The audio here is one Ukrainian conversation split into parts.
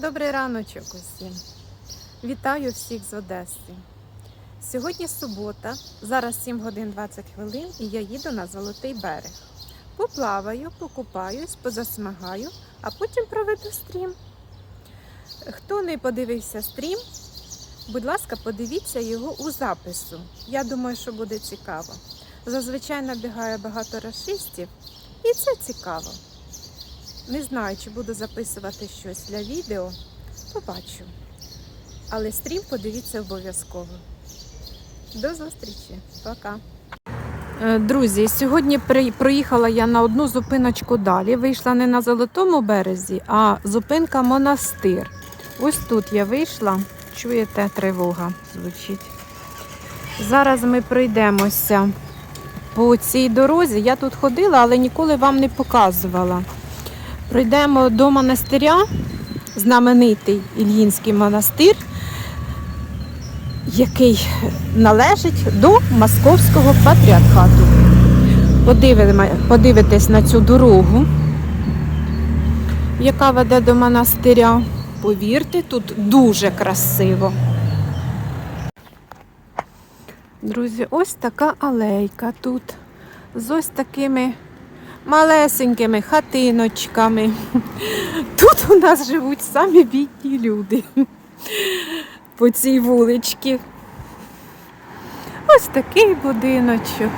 Добрий раночок усім. Вітаю всіх з Одеси. Сьогодні субота, зараз 7 годин 20 хвилин, і я їду на Золотий берег. Поплаваю, покупаюсь, позасмагаю, а потім проведу стрім. Хто не подивився стрім, будь ласка, подивіться його у запису. Я думаю, що буде цікаво. Зазвичай набігає багато расистів, і це цікаво. Не знаю, чи буду записувати щось для відео. Побачу. Але стрім подивіться обов'язково. До зустрічі. Пока. Е, Друзі, сьогодні проїхала я на одну зупиночку далі. Вийшла не на Золотому березі, а зупинка монастир. Ось тут я вийшла. Чуєте, тривога звучить. Зараз ми пройдемося по цій дорозі. Я тут ходила, але ніколи вам не показувала. Пройдемо до монастиря, знаменитий Ільїнський монастир, який належить до Московського патріархату. Подивитесь на цю дорогу, яка веде до монастиря. Повірте, тут дуже красиво. Друзі, ось така алейка тут з ось такими малесенькими хатиночками. Тут у нас живуть самі бідні люди по цій вуличці. Ось такий будиночок.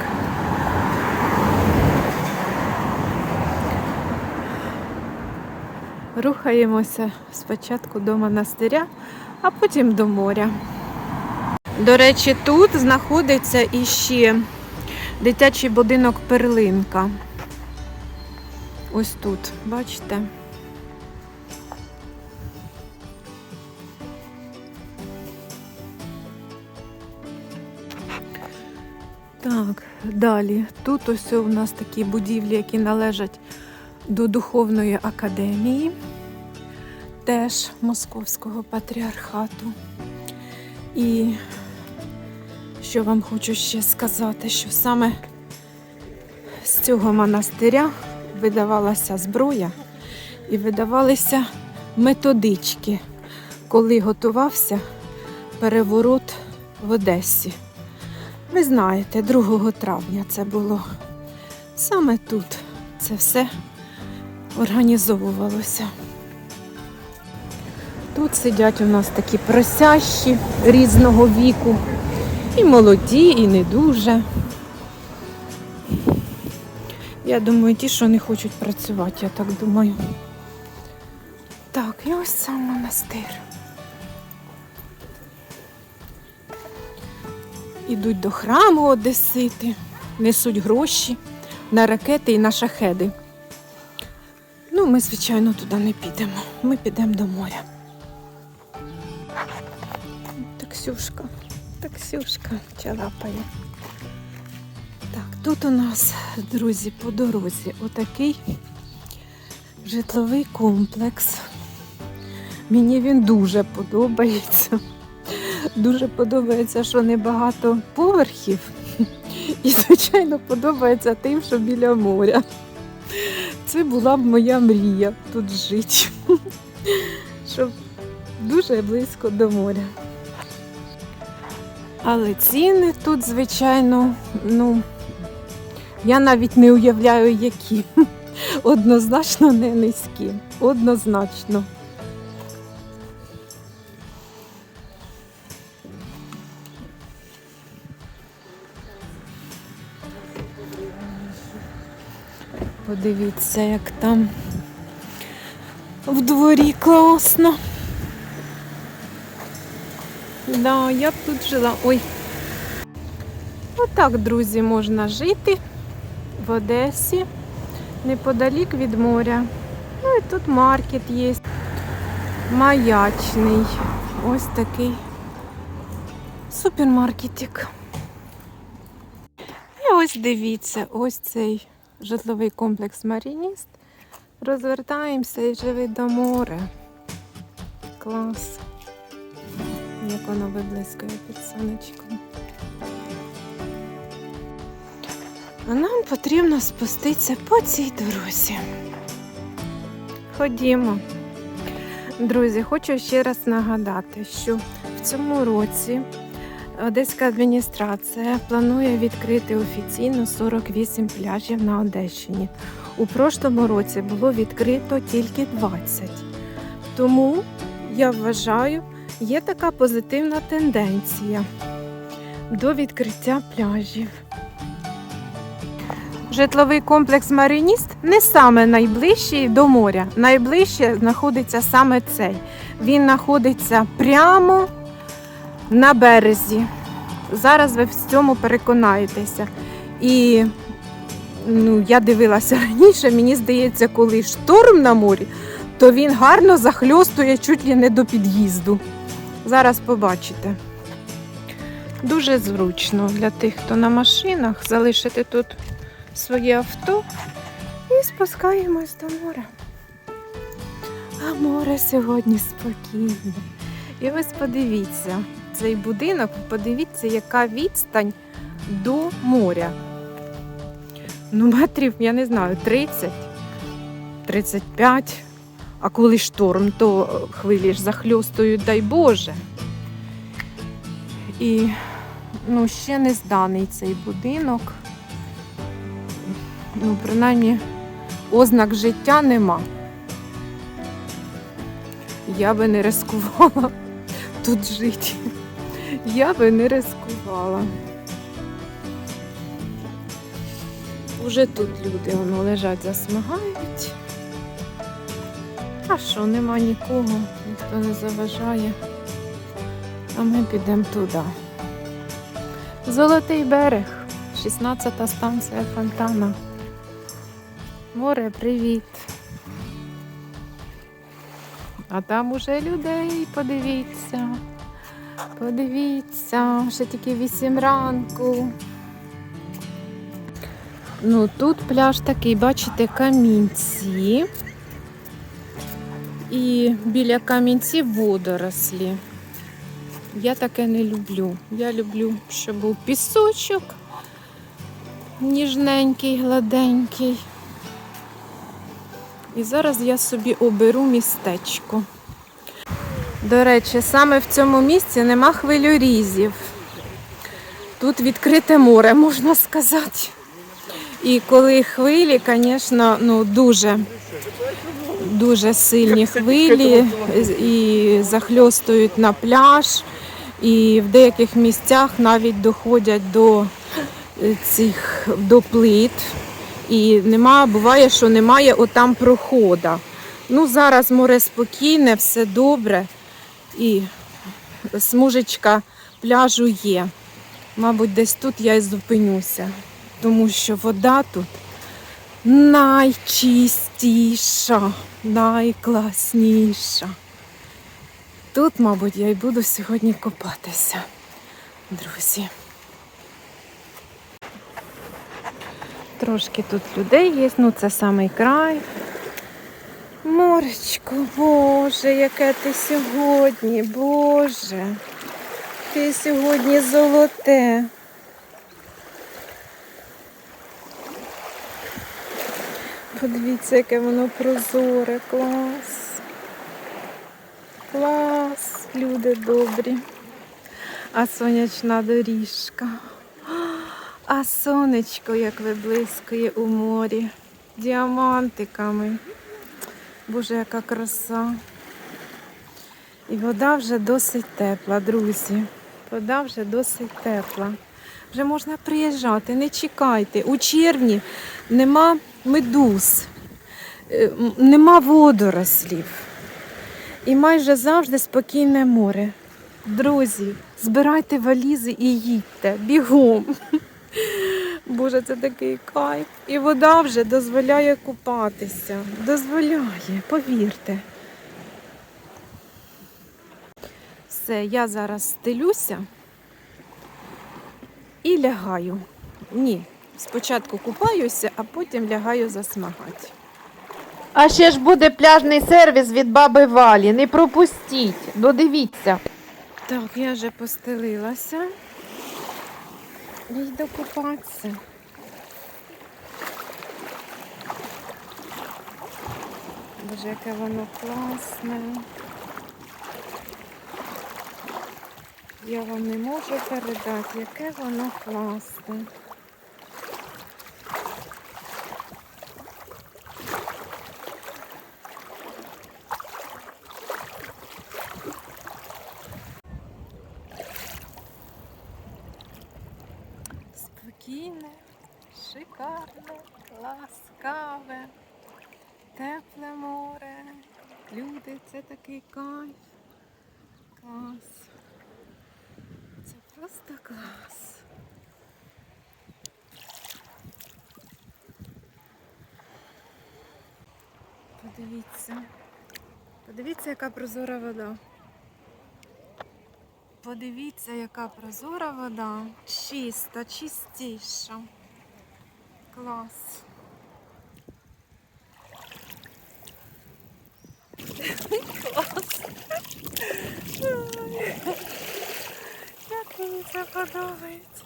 Рухаємося спочатку до монастиря, а потім до моря. До речі, тут знаходиться іще дитячий будинок Перлинка. Ось тут, бачите? Так, далі. Тут ось у нас такі будівлі, які належать до Духовної академії, теж Московського патріархату. І що вам хочу ще сказати, що саме з цього монастиря видавалася зброя і видавалися методички, коли готувався переворот в Одесі. Ви знаєте, 2 травня це було. Саме тут це все організовувалося. Тут сидять у нас такі просящі різного віку, і молоді, і не дуже. Я думаю, ті, що не хочуть працювати, я так думаю. Так, і ось сам монастир. Ідуть до храму Одесити, несуть гроші на ракети і на шахеди. Ну, ми, звичайно, туди не підемо. Ми підемо до моря. Таксюшка, таксюшка чалапає. Тут у нас, друзі, по дорозі отакий житловий комплекс. Мені він дуже подобається. Дуже подобається, що небагато поверхів. І, звичайно, подобається тим, що біля моря. Це була б моя мрія тут жити. Щоб дуже близько до моря. Але ціни тут, звичайно, ну, я навіть не уявляю, які. Однозначно не низькі. Однозначно. Подивіться, як там в дворі класно. Да, я б тут жила. Ой. Отак, друзі, можна жити в Одесі, неподалік від моря. Ну і тут маркет є. Маячний. Ось такий супермаркетик. І ось дивіться, ось цей житловий комплекс Марініст. Розвертаємося і вже до моря. Клас. Як воно виблискує під сонечком. А нам потрібно спуститися по цій дорозі. Ходімо. Друзі, хочу ще раз нагадати, що в цьому році Одеська адміністрація планує відкрити офіційно 48 пляжів на Одещині. У прошлому році було відкрито тільки 20. Тому я вважаю, є така позитивна тенденція до відкриття пляжів. Житловий комплекс Марініст не саме найближчий до моря. Найближче знаходиться саме цей. Він знаходиться прямо на березі. Зараз ви в цьому переконаєтеся. І ну, я дивилася раніше, мені здається, коли шторм на морі, то він гарно захльостує чуть ли не до під'їзду. Зараз побачите. Дуже зручно для тих, хто на машинах, залишити тут своє авто і спускаємось до моря. А море сьогодні спокійне. І ось подивіться, цей будинок, подивіться, яка відстань до моря. Ну, метрів, я не знаю, 30, 35. А коли шторм, то хвилі ж захльостують, дай Боже. І ну, ще не зданий цей будинок. Ну, принаймні, ознак життя нема. Я би не рискувала тут жити. Я би не рискувала. Уже тут люди воно лежать, засмагають. А що, нема нікого, ніхто не заважає. А ми підемо туди. Золотий берег, 16-та станція Фонтана. Море, привіт. А там уже людей, подивіться. Подивіться, ще тільки 8 ранку. Ну, тут пляж такий, бачите, камінці. І біля камінців водорослі. Я таке не люблю. Я люблю, щоб був пісочок ніжненький, гладенький. І зараз я собі оберу містечко. До речі, саме в цьому місці нема хвилюрізів. Тут відкрите море, можна сказати. І коли хвилі, звісно, ну дуже, дуже сильні хвилі і захльостують на пляж, і в деяких місцях навіть доходять до е, цих до плит. І нема, буває, що немає отам прохода. Ну, зараз море спокійне, все добре. І смужечка пляжу є. Мабуть, десь тут я і зупинюся, тому що вода тут найчистіша, найкласніша. Тут, мабуть, я й буду сьогодні купатися, друзі. Трошки тут людей є, ну це самий край. Моречко, Боже, яке ти сьогодні, Боже. Ти сьогодні золоте. Подивіться, яке воно прозоре, клас. Клас, люди добрі. А сонячна доріжка. А сонечко, як виблискує у морі, діамантиками. Боже, яка краса. І вода вже досить тепла, друзі. Вода вже досить тепла. Вже можна приїжджати, не чекайте. У червні нема медуз, е, нема водорослів. І майже завжди спокійне море. Друзі, збирайте валізи і їдьте бігом. Боже, це такий кайф. І вода вже дозволяє купатися. Дозволяє, повірте. Все, я зараз стелюся і лягаю. Ні, спочатку купаюся, а потім лягаю засмагати. А ще ж буде пляжний сервіс від баби Валі. Не пропустіть. Додивіться. Так, я вже постелилася. Йду купатися. Боже, яке воно класне. Я вам не можу передати, яке воно класне. Просто клас. Подивіться. Подивіться, яка прозора вода. Подивіться, яка прозора вода. Чиста, чистіша. Клас. Ой. Це подобається.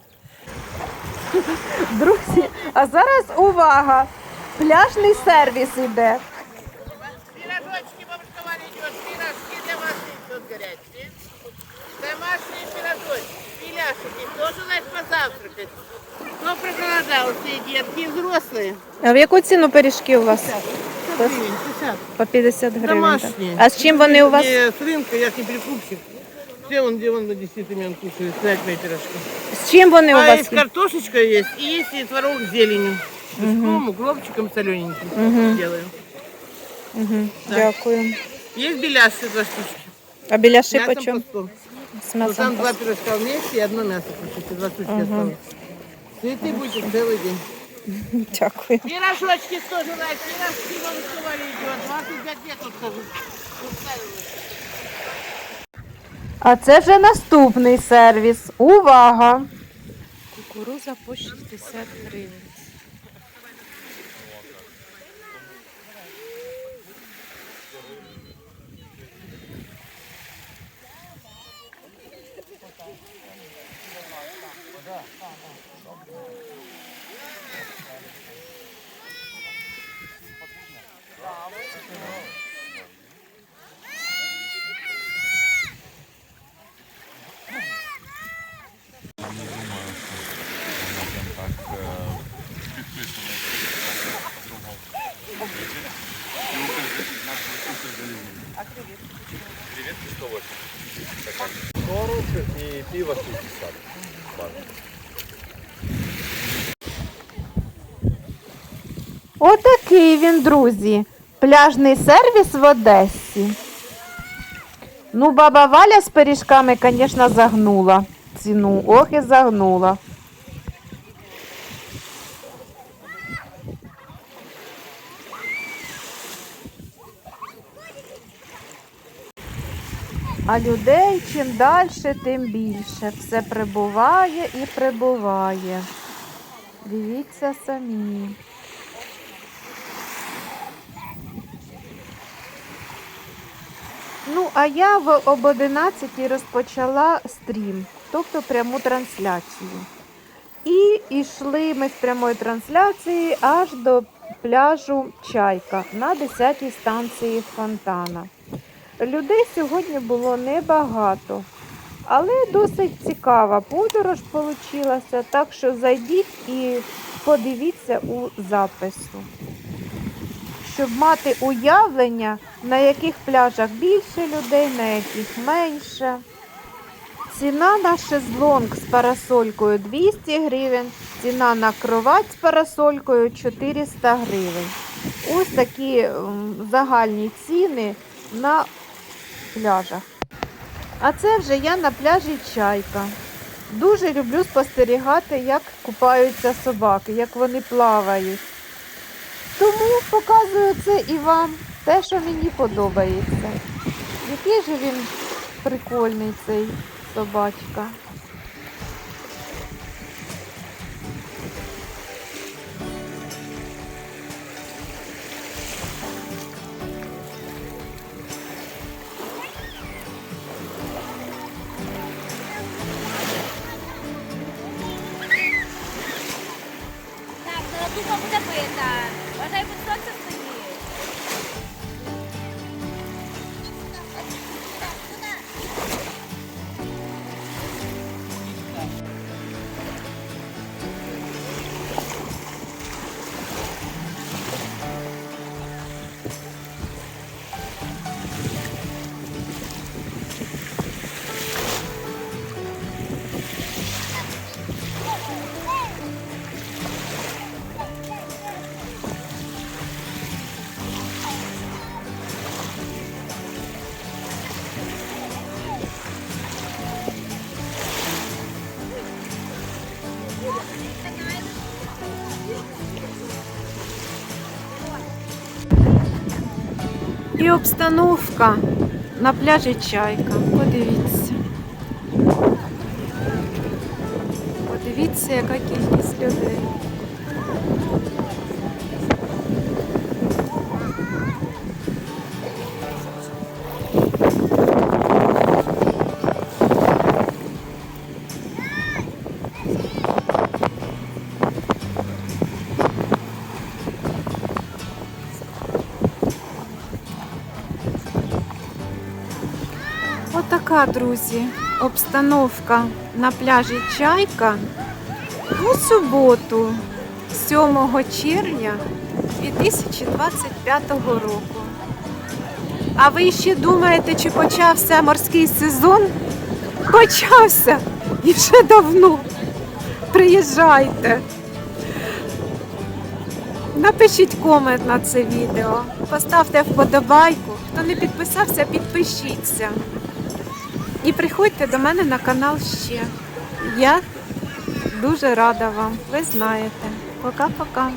Друзі, а зараз увага! Пляжний сервіс іде. Пирожочки бабушка Валя идет, пирожки для вас идут горячие. Домашние пирожочки, филяшики, тоже дать позавтракать. Кто проголодался, и детки, и взрослые. А в яку ціну пиріжки у вас? 50. По 50 гривень. Домашні. А з чим вони у вас? С рынка, я ж не перекупщик. Где он, где он на 10 имен кушает, снять мои пирожки. З чим вони у А вас? с картошечкой есть, и есть и творог с зеленью. С лучком, укропчиком солененьким Мгм. делаю. Да. Дякую. Есть беляши два штучки. А біляши Мясом по чому? по 100. З Ну, м'ясом там два пирожка вместе и одно мясо кушайте, два штучки осталось. Цветы будете целый день. Дякую. Пирожочки тоже дать, пирожки вам сказали идет, 25 лет тут скажу. А це вже наступний сервіс. Увага! Кукуруза по 60 гривень. И пиво 60. Отакий він, друзі. Пляжний сервіс в Одесі. Ну, баба Валя з пиріжками, звісно, загнула ціну. Ох і загнула. А людей чим далі, тим більше. Все прибуває і прибуває. Дивіться самі. Ну, а я в об 11 розпочала стрім, тобто пряму трансляцію. І йшли ми з прямої трансляції аж до пляжу Чайка на 10-й станції фонтана. Людей сьогодні було небагато, але досить цікава подорож вийшла, так що зайдіть і подивіться у запису щоб мати уявлення, на яких пляжах більше людей, на яких менше. Ціна на шезлонг з парасолькою 200 гривень, ціна на кровать з парасолькою 400 гривень. Ось такі загальні ціни на пляжах. А це вже я на пляжі Чайка. Дуже люблю спостерігати, як купаються собаки, як вони плавають. Тому показую це і вам те, що мені подобається. Який же він прикольний цей собачка. Так, золотуха буде бита. Вважай, будь сонце І обстановка на пляжі Чайка. Подивіться. Подивіться, яка кількість людей. Друзі, обстановка на пляжі Чайка у суботу, 7 червня 2025 року. А ви ще думаєте, чи почався морський сезон? Почався і вже давно. Приїжджайте. Напишіть комент на це відео, поставте вподобайку. Хто не підписався, підпишіться. І приходьте до мене на канал ще. Я дуже рада вам, ви знаєте. Пока-пока.